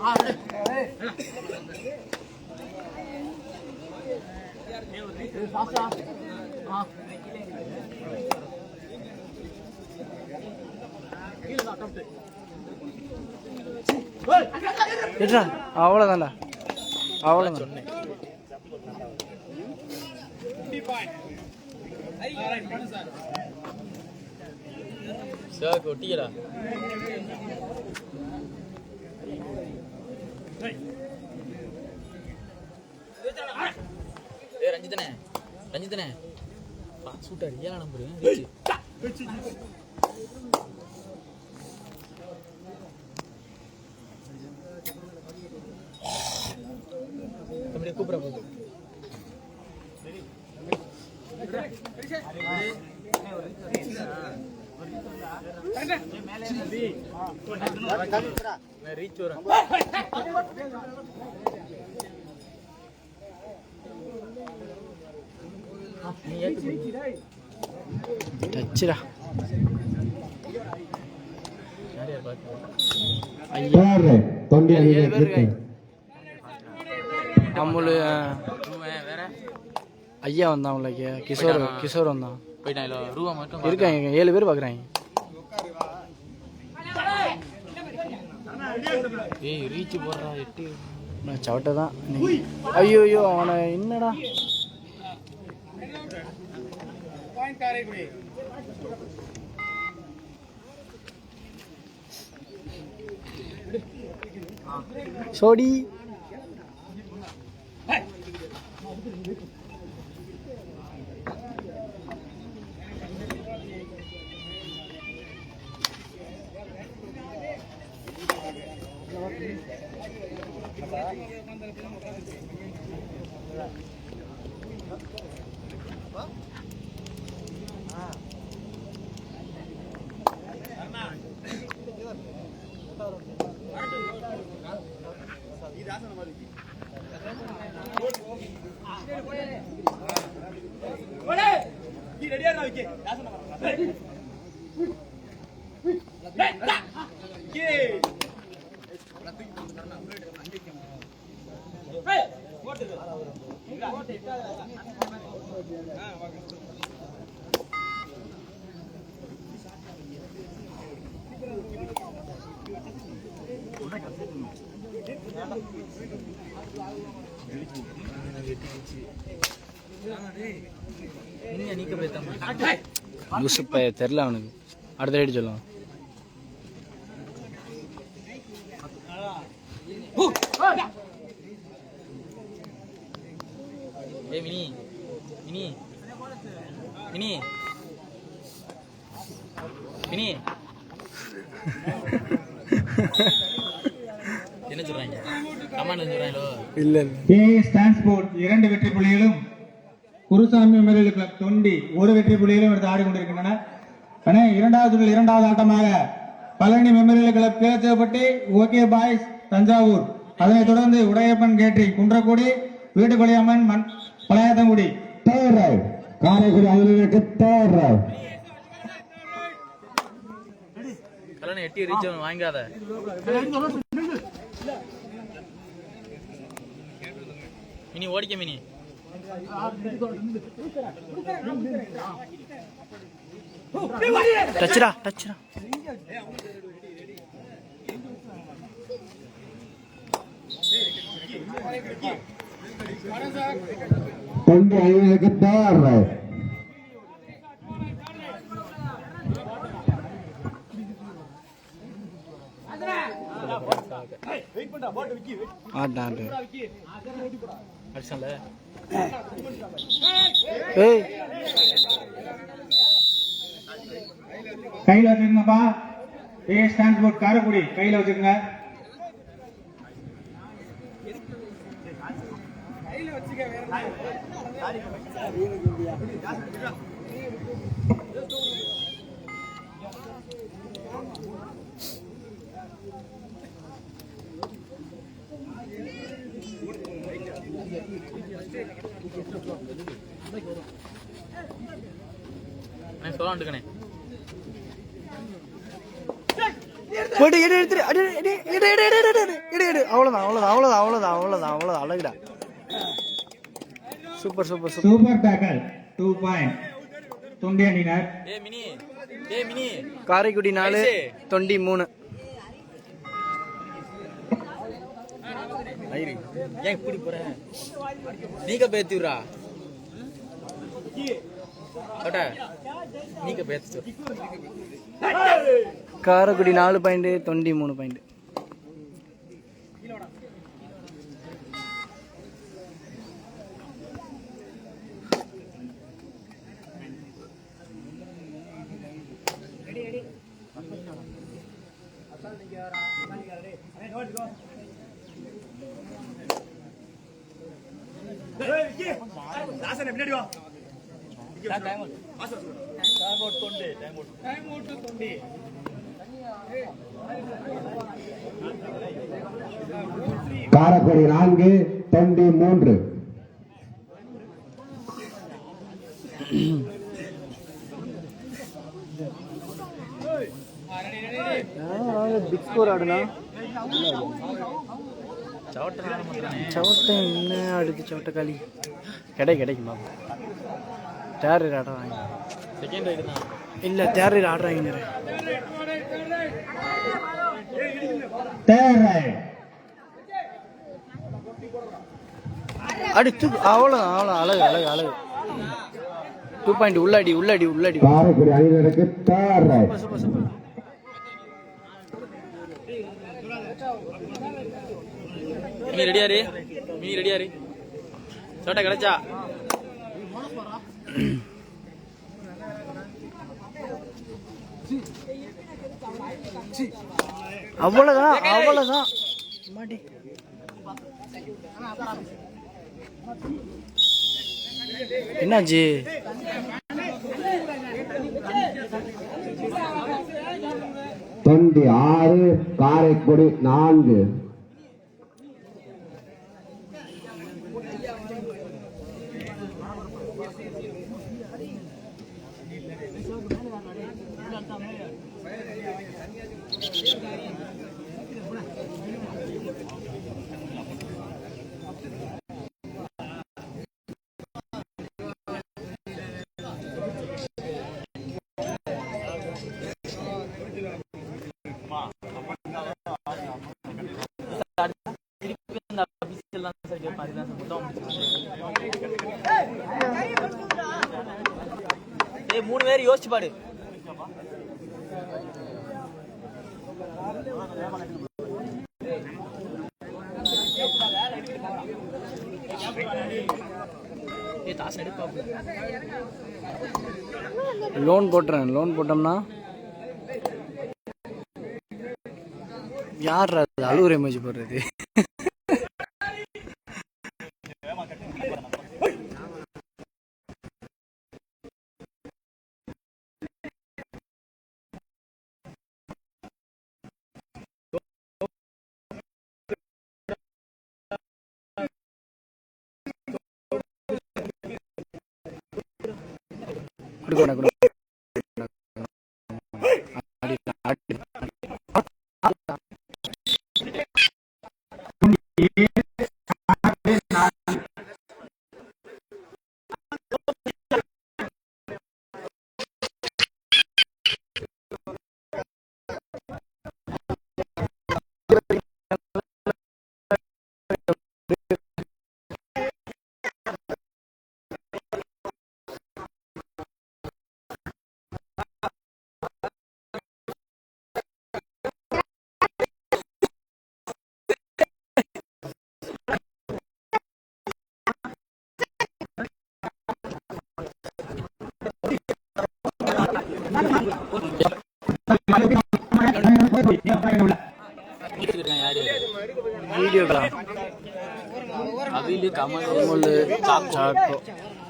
நோட்டம் அவ்வளோ அவ்வளோதான்டா சார் ஒட்டிக்கிறா ஏ ரஞ்சிதனே ரஞ்சிதனே சூட்டாரு ஏழா நம்பரு தம்பி கூப்பிட போகுது ரீச் வரும் நீ ஏத்து டச்சுடா. பாத்து ஐயா வந்தான் உங்களுக்கு கிஷோர் கிஷோர் வந்தான். இருக்காங்க ஏழு பேர் பார்க்குறாங்க. ஏய் ரீச் போடுறா எட்டு. நான் சவட்டை தான் ஐயோ ஐயோ அவனை என்னடா? சோடி. நீங்க தெரில அவனுக்கு. அடுத்த ரேட்டு சொல்லுவான். ஏய் மினி. மினி. மினி. மினி. என்ன சொல்றாங்க? கமாண்ட் சொல்றாங்களோ? இல்லை ஏ டிரான்ஸ்போர்ட் இரண்டு வெற்றி புள்ளிகளும் குருசாமி மெமரியல் கிளப் தொண்டி ஒரு வெற்றி புள்ளிகளும் எடுத்து ஆடிக்கொண்டிருக்கின்றன. அண்ணே இரண்டாவது சுற்றில் இரண்டாவது ஆட்டமாக Palani memorial club Kilachapatti okay boys Thanjavur. அதனைத் தொடர்ந்து உடையப்பன் கேட்டரிங் குன்றக்குடி வீட்டுக்குழியம்மன் மண் பழையாத்தங்குடி காரைக்குடி அலுவலருக்கு தேர் கல்யாணம் எட்டி ரீச் வாங்காத. மினி ஓடிக்க மினி. டச்சுடா டச்சுடா. Thank you. ஆட்டு அடிச்சால ஏய். கையில வச்சுக்கோங்கப்பா ஏ டிரான்ஸ்போர்ட் காரைக்குடி. கையில வச்சுக்கோங்க சொல்லாண்டுக்கண்ணே போயிட்டு எடு எடுத்துரு அடி எடு எடு எடு எடு எடு எடு. எடு அவ்வளோதான் அழகுடா. Super super super super tackle two point Thondi அணியினர் ஏ மினி. ஏ மினி. காரைக்குடி நாலு தொண்டி மூணு. ஐரி. ஏன் இப்படி போற? நீக்க பேத்தி விட்றா ஓட்ட நீக்க பேத்து காரைக்குடி நாலு பாயிண்ட் தொண்டி மூணு பாயிண்ட் காரக்குடி நான்கு தொண்டி மூன்று. பிக் ஸ்கோர் ஆடுனா சவட்டை சவட்டை என்ன அடுத்து சவட்டை களி? கிடை கிடைக்கும்? தேர்ட் ரேட் ஆர்டர் வாங்கி இல்லை தேர்ட் ரேட் ஆர்டர் வாங்கினேன் அடி தூக்கு அவ்வளோ அவ்வளோ அழகு அழகு அழகு. டூ பாயிண்ட் உள்ளாடி உள்ளாடி உள்ளாடி. Super super super. மீ ரெடியாரு மீ ரெடியாரு சோட்டை கிடைச்சா? அவ்வளோதான் அவ்வளோதான் மாடி என்னாச்சு? தொண்டி ஆறு காரைக்குடி நான்கு. வேறு யோசிச்சு பாடு. லோன் போட்டுறேன். லோன் போட்டோம்னா? யார் அழுவுற இமேஜ் போடுறது. இப்படி கொண்டு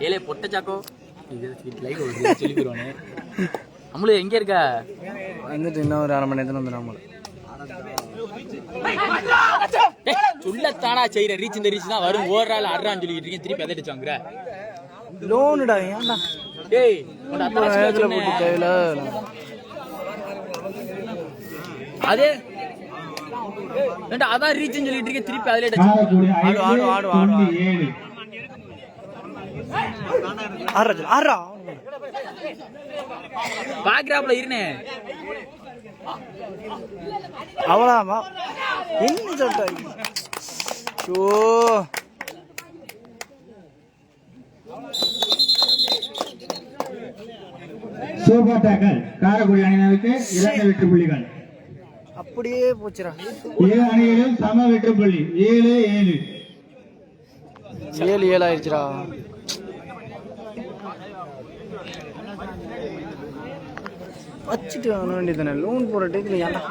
ஏலே பொட்ட சாக்கோ. அம்முலு எங்க இருக்க? வந்துட்டு இன்னும் ஒரு அரை மணி நேரத்தில் வந்து நம்மள சொல்லத்தானா செய்யற ரீச் இந்த ரீச் தான் வரும். ஓடுறாள் அட்றான்னு சொல்லிட்டு இருக்கேன். திருப்பி அதை அடிச்சாங்கிற லோனுடா ஏன்டா? டேய் நேரத்தில். போட்டு தேவையில்ல. அதே. அதான் ரீச்னு சொல்லிட்டு இருக்கேன். திருப்பி அதிலே ஆடு, ஆடு, ஆடு, ஆடு, ஆறா ஆறா பாக்குறாப்ல இருனே. அவ்வளோதாமா என்ன சொல்லிட்டாங்க ஷோ. சூப்பர் டேக்கல் காரைக்குடி அணியினருக்கு இரண்டு வெற்றி புள்ளிகள். அப்படியே போச்சுடா. இரு அணிகளிலும் சம வெற்றி புள்ளி. ஏழு ஏழு. ஏழு ஏழு ஆயிடுச்சுடா. வச்சுட்டு வேண்டியது தானே லோன் போகிற டைத்தில் ஏன்டா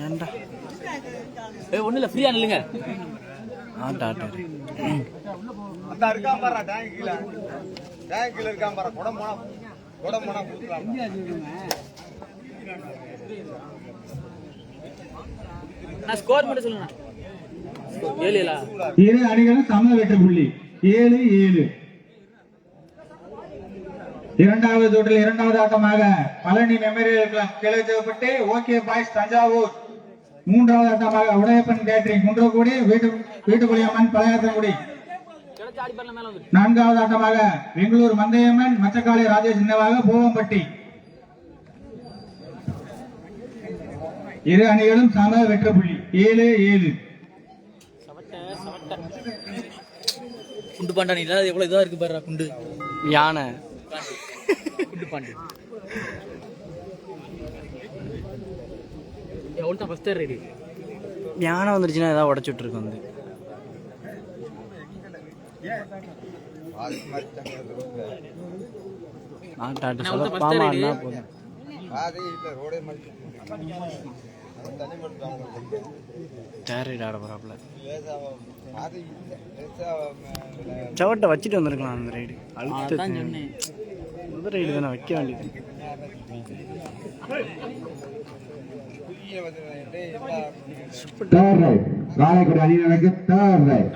ஏன்டா ஏய் ஒண்ணு இல்ல ஃப்ரீயா நில்லுங்க. ஆட்டா ஆட்டா. அந்த இருக்கான் பாரு டேங்க்ல டேங்க்ல இருக்கான் பாரு குடம் போனா குடம் போனா கொடுக்கலாம். நான் ஸ்கோர் மட்டும் சொல்லுங்க ஏழு ஏழா இரு அணிகளும் சம வெற்றி புள்ளி. ஏழு ஏழு. இரண்டாவது சுற்றில் இரண்டாவது ஆட்டமாக Palani memorial club Kilachapattu okay boys Thanjavur. மூன்றாவது ஆட்டமாக உடையப்பன் கேட்டரிங் குன்றக்குடி வீட்டு வீட்டுக்குடியம்மன் மேல வந்து நான்காவது ஆட்டமாக பெங்களூர் மந்தையம்மன் மச்சக்காளி ராஜேஷ் நினைவாக பூவம்பட்டி. இரு அணிகளும் சம வெற்றி புள்ளி ஏழு ஏழு. சவட்ட சவட்ட குண்டு பாண்டா நீ இல்லாத எவ்வளவு இதா இருக்கு பாரு குண்டு. யானை. குண்டு பாண்டு. தான் ஃபஸ்ட் ரெடி யானை வந்துருச்சுன்னா ஏதாவது உடச்சு விட்டுருக்கு வந்து. ஆட்டா ஆட்டா நான் சொல்ல பாமா. அண்ணா போதும். டேரட் ஆட லேசா சவட்டை வச்சுட்டு வந்திருக்கலாம் அந்த ரைடு அழுத்து. சொன்னேன். ரைடு தானே வைக்க வேண்டியது. தேர்ட் ரைட் காரைக்குடி அணியினருக்கு தேர்ட் ரைட்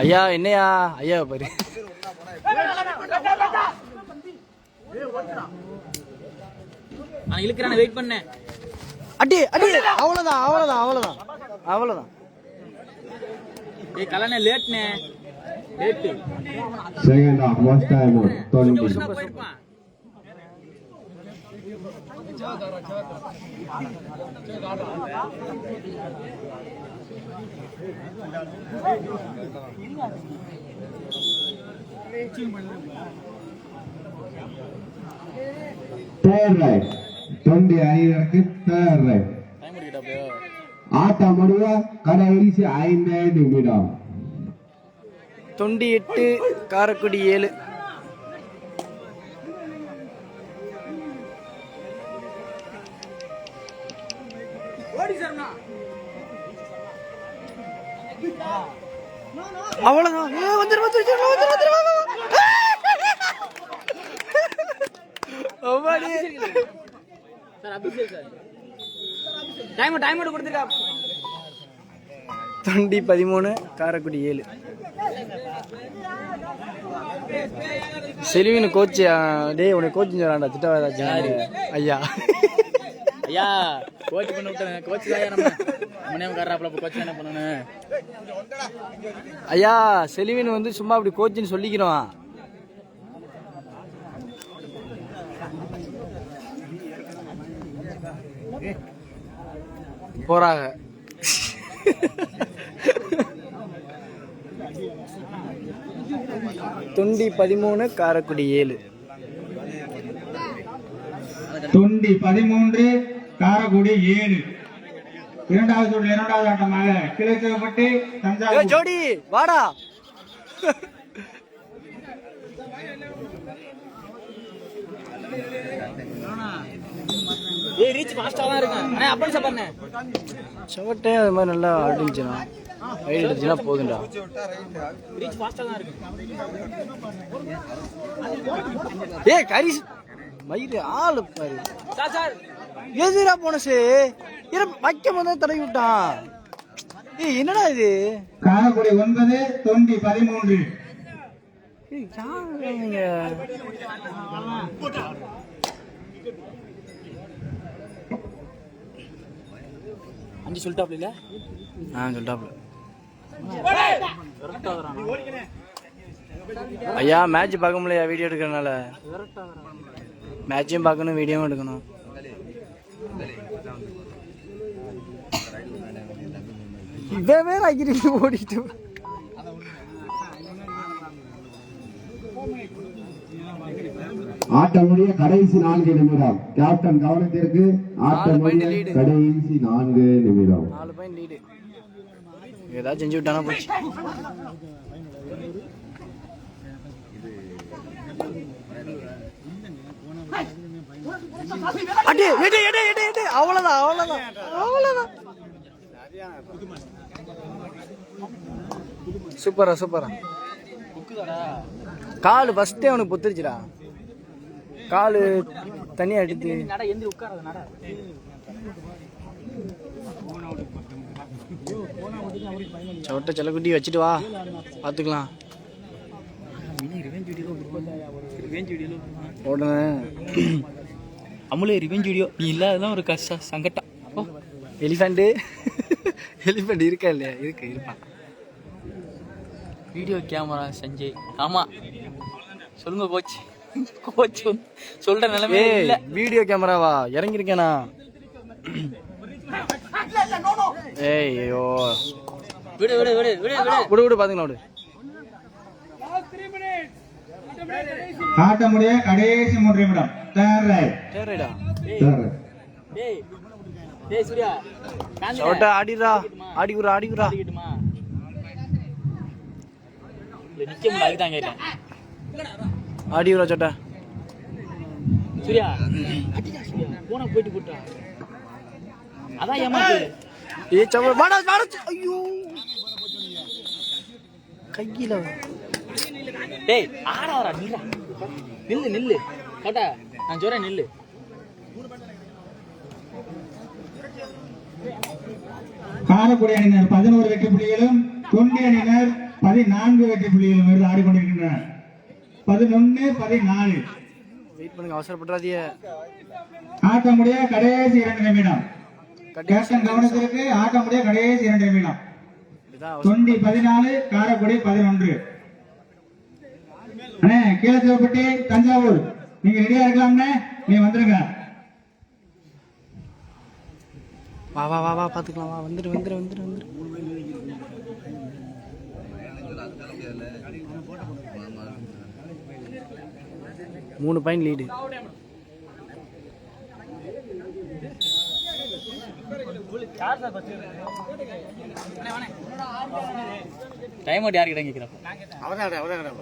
ஐயா என்னையா? ஐயா பாரு. நான் இழுக்கிறேன் வெயிட் பண்ணேன் அடி அடி அவ்வளோதான் அவ்வளோதான் அவ்வளோதான் அவ்வளோதான் ஏய் கல்யாணம் லேட்னே. Second half first time Thondi போயிருப்பான் தேர்ட் ரைட் தொண்டி அணியினருக்கு தேர்ட் ரைட் ஆட்டம் முடிய கடைசி ஐந்தே நிமிடம். தொண்டி எட்டு காரக்குடி ஏழு. அவ்வளவுதான். ஏ, வந்துரு டைம் டைம் கொடுத்துருக்கா. தொண்டி பதிமூணு காரைக்குடி ஏழு. செல்வின் கோச் டேய் உனக்கு கோச்சிங் சொல்றான்டா திட்ட ஏதாச்சும் ஐயா. ஐயா கோச் பண்ண விட்டேன் கோச் தான் நம்ம. கோச் என்ன பண்ணணும். ஐயா செலிவின் வந்து சும்மா அப்படி கோச்சின்னு சொல்லிக்கிறோம். போறாங்க. தொண்டி பதிமூணு காரக்குடி ஏழு. தொண்டி பதிமூன்று காரக்குடி ஏழு. இரண்டாவது சுற்றில் இரண்டாவது ஆட்டமாக கிளைச்சவப்பட்டி ஏ தஞ்சாவூர் ஜோடி வாடா. ஏய் ரீச் ஃபாஸ்டா தான் இருக்கு அண்ணா அப்படி சாப்பாருண்ணே சவட்டே அது மாதிரி நல்லா அடிச்சுனா ரைடு தான் இருக்கு ஏ கரிஸ் மயிறு ஆளு பாரு. எதுடா போனசு. இர வைக்க போது தடவி விட்டான். ஏய் என்னடா இது? காரக்குடி ஒன்பது தொண்டி பதிமூன்று. இவங்க? அஞ்சு சொல்லிட்டாப்ல ஆ சொல்லிட்டாப்ல. ஐயா மேட்ச் பார்க்க முடியலையா? வீடியோ எடுக்கிறனால மேட்சும் பார்க்கணும் வீடியோவும் எடுக்கணும். இவன் வேற ஓடிட்டு ஆட்டம் முடிய கடைசி நான்கு நிமிடம். கேப்டன் கவனத்திற்கு ஆட்டம் நாலு point முடிய lead. கடைசி நான்கு நிமிடம். நாலு பாயிண்ட் லீடு ஏதாவது செஞ்சு விட்டானா போச்சு. அடி எடு எடு எடு எடு. அவ்வளவுதான் அவ்வளோதான் சூப்பரா சூப்பரா. காலு ஃபர்ஸ்டே அவனுக்கு பொத்துருச்சுடா. காலு தனியா எடுத்து சொட்ட செல்லக்குட்டி வச்சுட்டு வா. பார்த்துக்கலாம் உடனே அமுலே ரிவெஞ்ச் வீடியோ நீ இல்லாததான் ஒரு கஷ்ட சங்கட்டம் ஓ எலிஃபண்ட்டு எலிஃபண்ட் இருக்கா இல்லையா? இருக்கு இருப்பான் வீடியோ கேமரா சஞ்சய். ஆமா. சொல்லுங்க கோச். கோச் சொல்ற நிலைமை ஏய் இல்ல. வீடியோ கேமராவா இறங்கியிருக்கேனா? ஏய் ஐயோ விடு விடு விடு விடு விடு. விடு விடு பாத்துக்கலாம் விடு. ஆட்டம் முடிய கடைசி மூன்று நிமிடம். தேர்ட் ரைட் சரிடா சரி. டேய் டேய் சூர்யா காந்தி சொட்ட ஆடிடுறா ஆடிக்குறா ஆடிக்குறா ஆடிக்கிட்டுமா இல்ல நிக்க முடியல அதுக்கு தான் கேட்டேன். ஆடிக்குறா சொட்ட சூர்யா அடிடா சூர்யா போனா போயிட்டு போட்டா. அதான் ஏமாத்து. ஏ சவ வாடா வாடா ஐயோ. கையில டேய் நில்லா. நில்லு நில்லு. கேட்டா நான் சொல்றேன் நில்லு. காரக்குடி அணியினர் பதினோரு வெற்றி புள்ளிகளும் தொண்டி அணியினர் பதினான்கு வெற்றி புள்ளிகளும் இருந்து ஆடிக்கொண்டிருக்கின்றனர். பதினொன்னு பதினாலு. வெயிட் பண்ணுங்க அவசரப்படாதீங்க ஆட்டம் முடிய கடைசி இரண்டு நிமிடம். கேப்டன் கவனத்திற்கு ஆட்டம் முடிய கடைசி இரண்டு நிமிடம். தொண்டி பதினாலு காரக்குடி பதினொன்று. அண்ணே கீழத்தேவப்பட்டி தஞ்சாவூர். நீங்க ரெடியா இருக்கலாம்ண்ணே? நீ வந்துருங்க. வா வா வா வா பாத்துக்கலாம். வா வந்துரு வந்துரு வந்துரு வந்துரு. மூணு பாயிண்ட் லீடு டைம் அவுட் யார்கிட்ட கேக்குறப்ப அவதான் அவதான்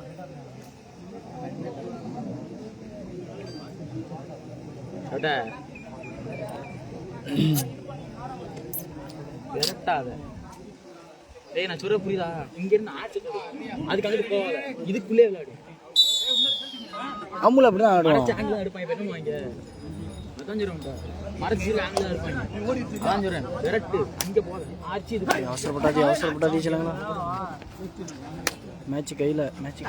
விரட்டாத. டேய் நான் சொல்ற புரியுதா? இங்க இருந்து ஆச்சு அதுக்கு அங்கிட்டு போகாத. இதுக்குள்ளே விளையாடு. அம்முல அப்படிதான் ஆடுவான். ஆங்கில எடுப்பாங்க பெட்டும் வாங்க அதான் அவசரப்பட்டாதே அவசரப்பட்டாதே சொல்லுங்களா மேட்ச் கையில மேட்ச்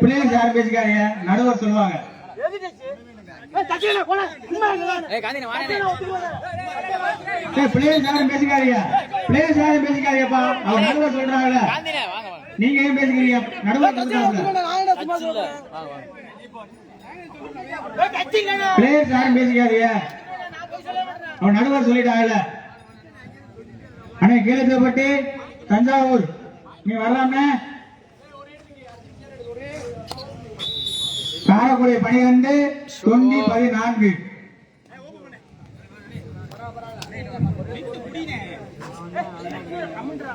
பிள்ளைங்க யாரும் பேசிக்காதீங்க? நடுவர் சொல்லுவாங்க. பிள்ளைங்க யாரும் பேசிக்காதீங்க. பிள்ளைங்க யாரும் பேசிக்காதீங்கப்பா. அவர் நடுவர் வாங்க. நீங்க ஏன் பேசுறீங்க நடுவில் பிளேயர்ஸ் யாரும் பேசிக்காதீங்க அவன் நடுவர் சொல்லிட்டாங்கல்ல அண்ணே கீழத்தப்பட்டு தஞ்சாவூர் நீ வரலாமே காரக்குடி பனிரெண்டு தொண்டி பதினான்கு கமன்றா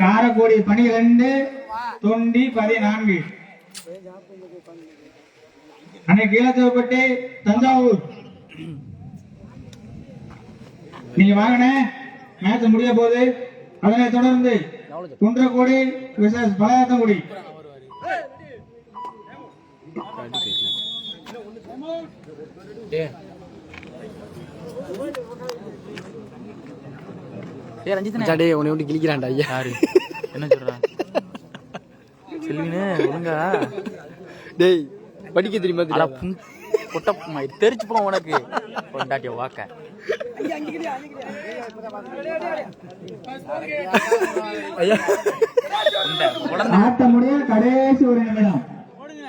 காரக்குடி பனிரெண்டு தொண்டி பதினான்கு. அன்னை கீழச்சவப்பட்டி தஞ்சாவூர். நீங்க வாங்கின மேட்ச் முடிய போது அதனை தொடர்ந்து குன்றக்குடி விசேஷ் பழையாத்தங்குடி Yeah. ஏய் ரஞ்சித் டேய் உன்னை விட்டு கிழிக்கிறான்டா ஐயா. யாரு? என்ன சொல்றா? செல்வினு ஒழுங்கா. டேய் படிக்க தெரியுமா? புண் பொட்டப்பமா தெரிச்சு போ உனக்கு. கொண்டாட்டிய வாக்க. ஐயா. இந்த குழந்தை ஆட்ட முடிய கடைசி ஒரு நிமிடம்.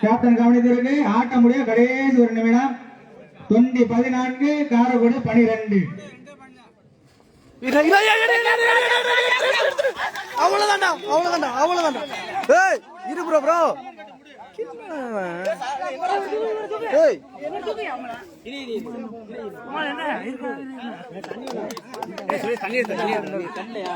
கேப்டன் கவனித்திருக்கு ஆட்ட முடிய கடைசி ஒரு நிமிடம். தொண்டி பதினான்கு காரக்குடி பனிரெண்டு. அவ்வளவுதான்டா அவ்வளவுதான்டா அவ்வளவுதான்டா ஏய் இரு ப்ரோ ப்ரோ ஏய் தண்ணி தண்ணி தண்ணி தண்ணியா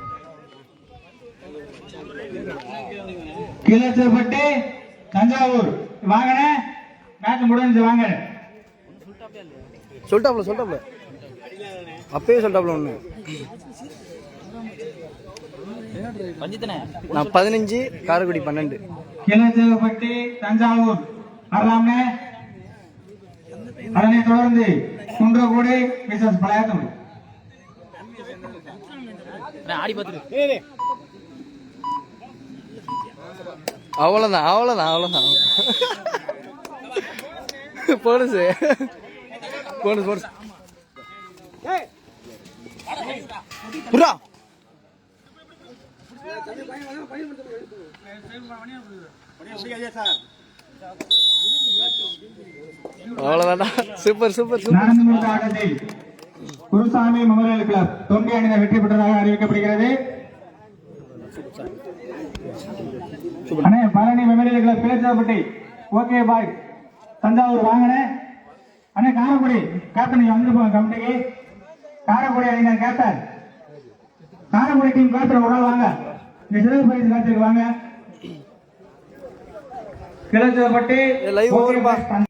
கீழே கிளச்சப்பட்டு தஞ்சாவூர். வாங்கண்ணே. மேட்ச் முடிஞ்சு வாங்க. சொல்லிட்டாப்ல சொல்லிட்டாப்ல அப்பயே சொல்லிட்டாப்ல ஒன்று நான் பதினஞ்சு காரைக்குடி பன்னெண்டு. கீழே கிளச்சப்பட்டு தஞ்சாவூர். வரலாமே அதனை தொடர்ந்து குன்றக்குடி மிஸ்எஸ் பழையாத்தூர் ஆடி பார்த்துரு அவ்வளோதான் அவ்வளோதான் அவ்வளோதான் போனஸு போனஸ் போனஸ் புரா super super super. Gurusamy memorial club தொங்கி அணியினர் வெற்றி பெற்றதாக அறிவிக்கப்படுகிறது. அண்ணே Palani memorial club Pechapatti okay bye Thanjavur வாங்கினே. அண்ணே காரைக்குடி. கேப்டன் நீங்க வந்து போங்க கமிட்டிக்கு. காரைக்குடி அணியினர் கேப்டன் காரைக்குடி டீம் கேப்டன் ஒரு வாங்க. இந்த சிறப்பு பரிசு காத்திருக்கு வாங்க. கிளச்சப்பட்டி